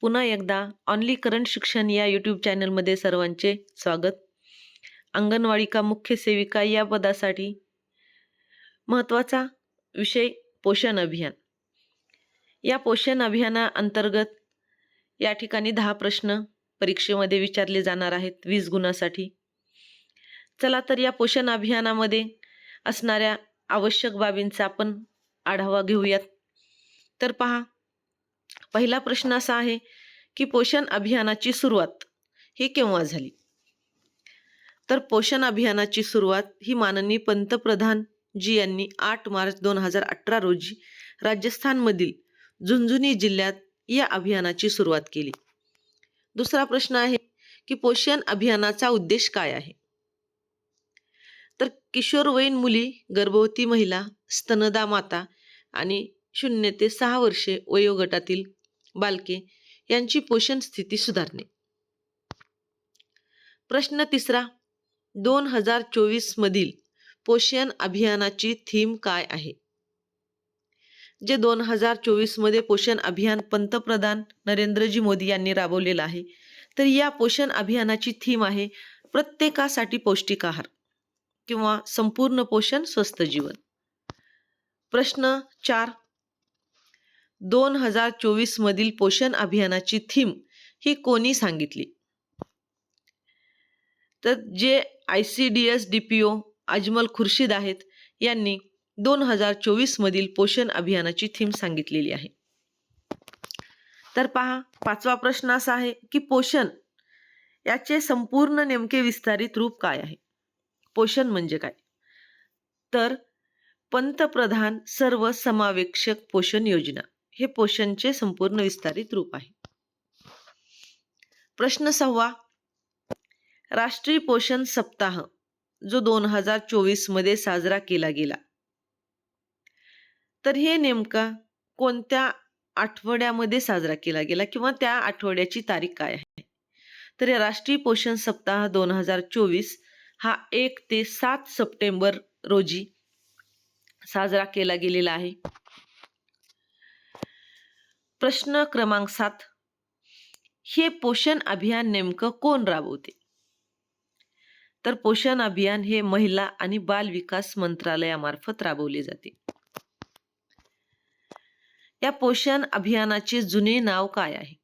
पुन्हा एकदा only current शिक्षण या यूट्यूब चॅनलमध्ये सर्वांचे स्वागत. अंगणवाडी का मुख्य सेविका या पदासाठी महत्त्वाचा विषय पोषण अभियान. या पोषण अभियानाअंतर्गत या ठिकाणी दहा प्रश्न परीक्षेमध्ये विचारले जाणार आहेत वीस गुणासाठी. चला तर या पोषण अभियानामध्ये असणाऱ्या आवश्यक बाबींचा आपण आढावा घेऊयात. तर पहा पहिला प्रश्न असा आहे की पोषण अभियानाची सुरुवात ही केव्हा झाली? तर पोषण अभियानाची सुरुवात ही माननीय पंतप्रधान जी यांनी आठ मार्च दोन हजार अठरा रोजी राजस्थानमधील झुंझुनी जिल्ह्यात या अभियानाची सुरुवात केली. दुसरा प्रश्न आहे की पोषण अभियानाचा उद्देश काय आहे? तर किशोरवयीन मुली गर्भवती महिला स्तनदा माता आणि शून्य ते सहा वर्षे वयोगटातील बालके यांची पोषण स्थिती सुधारणे. प्रश्न तिसरा दोन हजार चोवीस मधील पोषण अभियानाची थीम काय आहे? जे दोन हजार चोवीसमध्ये पोषण अभियान पंतप्रधान नरेंद्रजी मोदी यांनी राबवलेलं आहे तर या पोषण अभियानाची थीम आहे प्रत्येकासाठी पौष्टिक आहार किंवा संपूर्ण पोषण स्वस्थ जीवन. प्रश्न चार दोन हजार चोवीस मधील पोषण अभियानाची थीम ही कोणी सांगितली? तर जे I C D S D P O Ajmal Khurshid आहेत यांनी दोन हजार चोवीस मधील पोषण अभियानाची थीम सांगितलेली आहे. तर पहा पाचवा प्रश्न असा आहे की पोषण याचे संपूर्ण नेमके विस्तारित रूप काय आहे? पोषण म्हणजे काय? तर पंतप्रधान सर्व समावेशक पोषण योजना. हे पोषणचे संपूर्ण विस्तारित रूप आहे. प्रश्न सहावा. राष्ट्रीय पोषण सप्ताह जो दोन हजार चोवीसमध्ये साजरा केला गेला. तर हे नेमका कोणत्या आठवड्यामध्ये साजरा केला गेला किंवा त्या आठवड्याची तारीख काय आहे? तर या राष्ट्रीय पोषण सप्ताह दोन हजार चोवीस हा एक ते सात सप्टेंबर रोजी साजरा केला गेलेला आहे. प्रश्न क्रमांक सात. हे पोषण अभियान नेमकं कोण राबवते? तर पोषण अभियान हे महिला आणि बाल विकास मंत्रालयामार्फत राबवले जाते. या पोषण अभियानाचे जुने नाव काय आहे?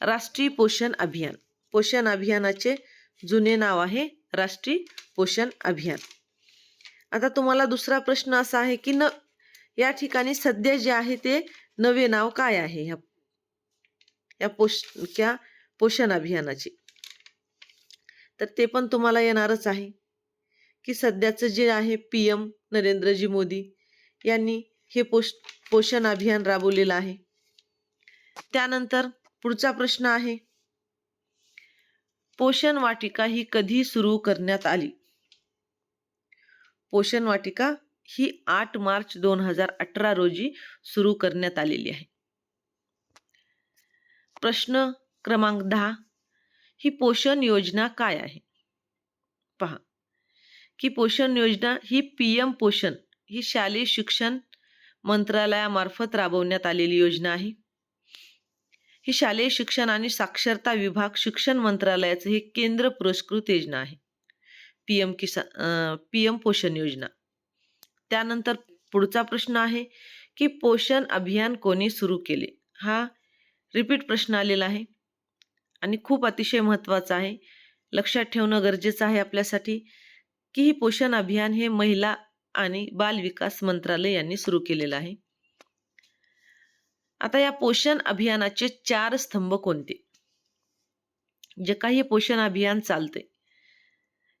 राष्ट्रीय पोषण अभियान. पोषण अभियानाचे जुने नाव आहे राष्ट्रीय पोषण अभियान. आता तुम्हाला दुसरा प्रश्न असा आहे की न या ठिकाणी सध्या जे आहे ते नवे नाव काय आहे? ह्या या पोष क्या पोषण अभियानाचे. तर ते पण तुम्हाला येणारच आहे. की सध्याचं जे आहे पी एम नरेंद्रजी मोदी यांनी हे पोष पोषण अभियान राबवलेलं आहे. त्यानंतर पुढचा प्रश्न आहे. पोषण वाटिका ही कधी सुरू करण्यात आली? पोषण वाटिका ही आठ मार्च दोन हजार अठरा रोजी सुरू करण्यात आलेली आहे. प्रश्न क्रमांक दहा ही पोषण योजना काय आहे? पहा की पोषण योजना ही पी एम पोषण ही शालेय शिक्षण मंत्रालयामार्फत राबवण्यात आलेली योजना आहे. ही शालेय शिक्षण आणि साक्षरता विभाग शिक्षण मंत्रालयाचं हे केंद्र पुरस्कृत योजना आहे. P M Kisan P M Poshan योजना. त्यानंतर पुढचा प्रश्न आहे की पोषण अभियान कोणी सुरू केले? हा रिपीट प्रश्न आलेला आहे. आणि खूप अतिशय महत्त्वाचा आहे. लक्षात ठेवणं गरजेचं आहे आपल्यासाठी की ही पोषण अभियान हे महिला आणि बाल विकास मंत्रालय यांनी सुरू केलेलं आहे. आता या पोषण अभियानाचे चार स्तंभ कोणते? जे काही पोषण अभियान चालते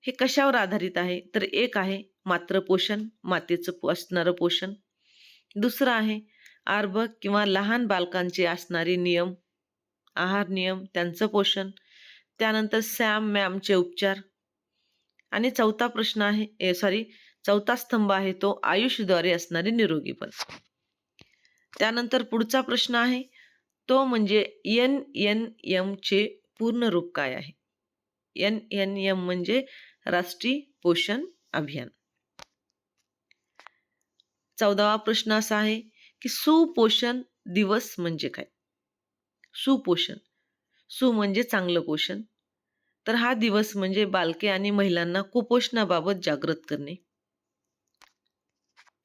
हे कशावर आधारित आहे? तर एक आहे मात्र पोषण मातेचं असणारं पोषण. दुसरं आहे आर्भक किंवा लहान बालकांचे असणारे नियम आहार नियम त्यांचं पोषण. त्यानंतर सॅम मॅमचे उपचार. आणि चौथा प्रश्न आहे ए सॉरी चौथा स्तंभ आहे तो आयुषद्वारे असणारे निरोगीपण त्यानंतर पुढचा प्रश्न आहे तो म्हणजे एन एन एमचे पूर्ण रूप काय आहे? एन एन एम म्हणजे राष्ट्रीय पोषण अभियान. चौदावा प्रश्न असा आहे की सुपोषण दिवस म्हणजे काय? सुपोषण. सु म्हणजे चांगलं पोषण. तर हा दिवस म्हणजे बालके आणि महिलांना कुपोषणाबाबत जागृत करणे.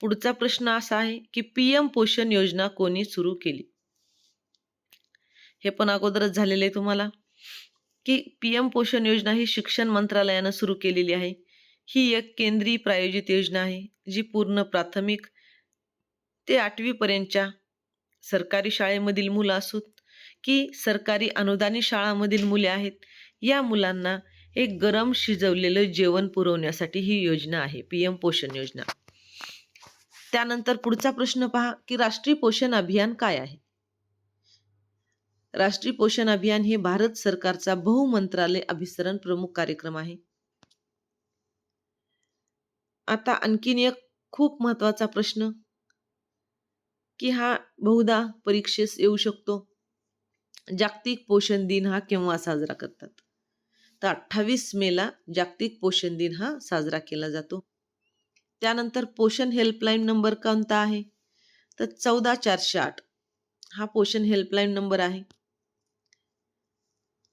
पुढचा प्रश्न असा आहे की पीएम पोषण योजना कोणी सुरू केली? हे पण अगोदरच झालेले आहे तुम्हाला. की पीएम पोषण योजना ही शिक्षण मंत्रालयानं सुरू केलेली आहे. ही एक केंद्रीय प्रायोजित योजना आहे जी पूर्ण प्राथमिक ते आठवीपर्यंतच्या सरकारी शाळेमधील मुलं असोत की सरकारी अनुदानित शाळांमधील मुले आहेत या मुलांना एक गरम शिजवलेलं जेवण पुरवण्यासाठी ही योजना आहे पी एम पोषण योजना. त्यानंतर पुढचा प्रश्न पहा की राष्ट्रीय पोषण अभियान काय आहे? राष्ट्रीय पोषण अभियान हे भारत सरकारचा बहुमंत्रालय अभिसरण प्रमुख कार्यक्रम आहे. आता आणखीन एक खूप महत्त्वाचा प्रश्न की हा बहुधा परीक्षेस येऊ शकतो. जागतिक पोषण दिन हा केव्हा साजरा करतात? तर अठ्ठावीस मेला जागतिक पोषण दिन हा साजरा केला जातो. त्यानंतर पोषण हेल्पलाईन नंबर कोणता आहे? तर चौदा चारशे आठ हा पोषण हेल्पलाईन नंबर आहे.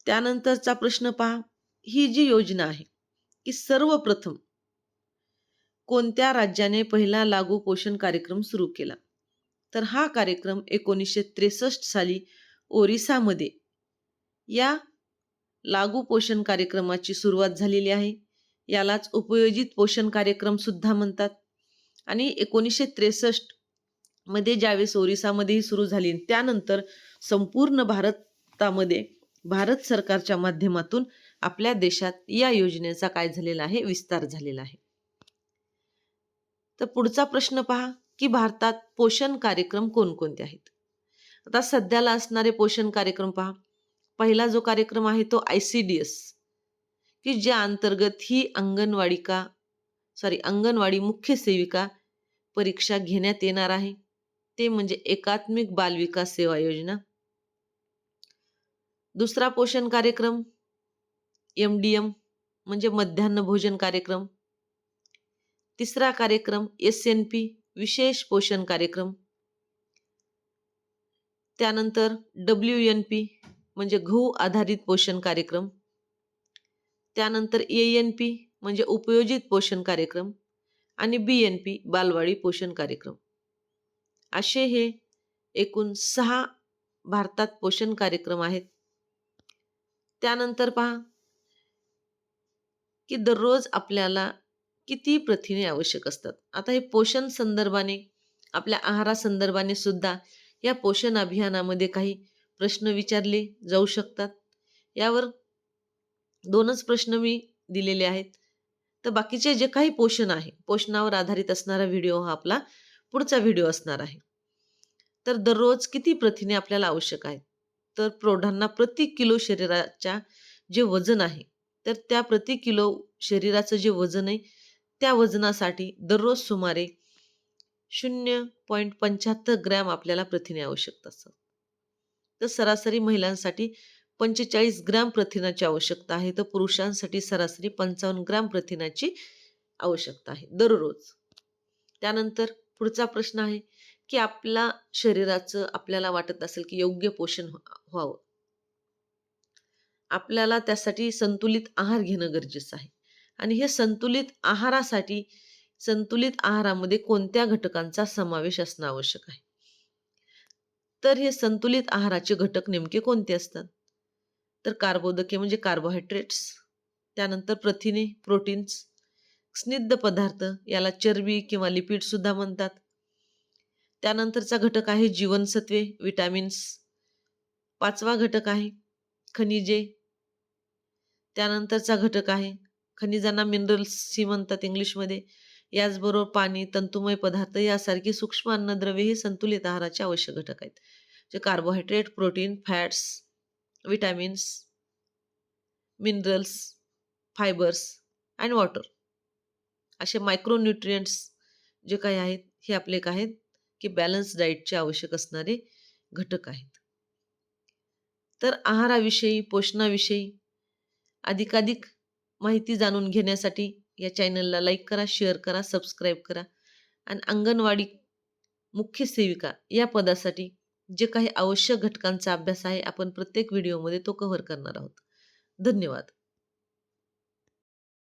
त्यानंतरचा प्रश्न पहा. ही जी योजना आहे की सर्वप्रथम कोणत्या राज्याने पहिला लागू पोषण कार्यक्रम सुरू केला? तर हा कार्यक्रम एकोणीसशे त्रेसष्ट साली ओरिसामध्ये या लागू पोषण कार्यक्रमाची सुरुवात झालेली आहे. यालाच उपयोजित पोषण कार्यक्रम सुद्धा म्हणतात. आणि एकोणीसशे त्रेसष्टमध्ये ज्यावेळेस ओरिसामध्येही सुरू झाली त्यानंतर संपूर्ण भारतामध्ये भारत सरकारच्या माध्यमातून आपल्या देशात या योजनेचा काय झालेला आहे विस्तार झालेला आहे. तर पुढचा प्रश्न पहा. की भारतात पोषण कार्यक्रम कोणकोणते आहेत? आता सध्याला असणारे पोषण कार्यक्रम पहा. पहिला जो कार्यक्रम आहे तो आय सी डी एस. की ज्या अंतर्गत ही अंगणवाडिका सॉरी अंगणवाडी मुख्य सेविका परीक्षा घेण्यात येणार आहे. ते म्हणजे एकात्मिक बालविकास सेवा योजना. दुसरा पोषण कार्यक्रम एम डी एम म्हणजे मध्यान्ह भोजन कार्यक्रम. तिसरा कार्यक्रम एस एन पी विशेष पोषण कार्यक्रम. त्यानंतर डब्ल्यू एन पी म्हणजे गहू आधारित पोषण कार्यक्रम. त्यानंतर ए एन पी म्हणजे उपयोजित पोषण कार्यक्रम आणि बी एन पी बालवाडी पोषण कार्यक्रम. असे हे एकूण सहा भारतात पोषण कार्यक्रम आहेत. त्यानंतर पहा की दररोज आपल्याला किती प्रथिने आवश्यक असतात? आता हे पोषण संदर्भाने आपल्या आहारा संदर्भाने सुद्धा या पोषण अभियानामध्ये काही प्रश्न विचारले जाऊ शकतात. यावर दोनच प्रश्न मी दिलेले आहेत. तर बाकीचे जे काही पोषण आहे पोषणावर आधारित असणारा व्हिडिओ हा आपला पुढचा व्हिडिओ असणार आहे. तर दररोज किती प्रथिने आपल्याला आवश्यक आहेत? तर प्रौढांना प्रति किलो शरीराच्या जे वजन आहे तर त्या प्रति किलो शरीराचं जे वजन आहे त्या वजनासाठी दररोज सुमारे शून्य पॉईंट पंच्याहत्तर ग्रॅम आपल्याला प्रथिने आवश्यक असतात. तर सरासरी महिलांसाठी पंचेचाळीस ग्रॅम प्रथिनाची आवश्यकता आहे. तर पुरुषांसाठी सरासरी पंचावन्न ग्रॅम प्रथिनाची आवश्यकता आहे दररोज. त्यानंतर पुढचा प्रश्न आहे की आपल्या शरीराचं आपल्याला वाटत असेल की योग्य पोषण व्हावं. आपल्याला त्यासाठी संतुलित आहार घेणं गरजेचं आहे. आणि हे संतुलित आहारासाठी संतुलित आहारामध्ये कोणत्या घटकांचा समावेश असणं आवश्यक आहे? तर हे संतुलित आहाराचे घटक नेमके कोणते असतात? तर कार्बोदके म्हणजे कार्बोहायड्रेट्स त्यानंतर प्रथिने प्रोटीन्स स्निग्ध पदार्थ याला चरबी किंवा लिपिड सुद्धा म्हणतात. त्यानंतरचा घटक आहे जीवनसत्वे विटॅमिन्स पाचवा घटक आहे खनिजे. त्यानंतरचा घटक आहे खनिजांना मिनरल्सही म्हणतात इंग्लिशमध्ये. याचबरोबर पाणी तंतुमय पदार्थ यासारखी सूक्ष्म अन्नद्रव्ये हे संतुलित आहाराचे आवश्यक घटक आहेत. जे carbohydrate protein fats vitamins minerals fibres and water असे मायक्रोन्युट्रियंट्स जे काही आहेत हे आपले काय आहेत की बॅलन्स डाईटचे आवश्यक असणारे घटक आहेत. तर आहाराविषयी पोषणाविषयी अधिकाधिक माहिती जाणून घेण्यासाठी या चॅनलला लाईक करा शेअर करा सबस्क्राईब करा आणि अंगणवाडी मुख्य सेविका या पदासाठी जे काही आवश्यक घटकांचा अभ्यास आहे आपण प्रत्येक व्हिडिओमध्ये तो कव्हर करणार आहोत. धन्यवाद.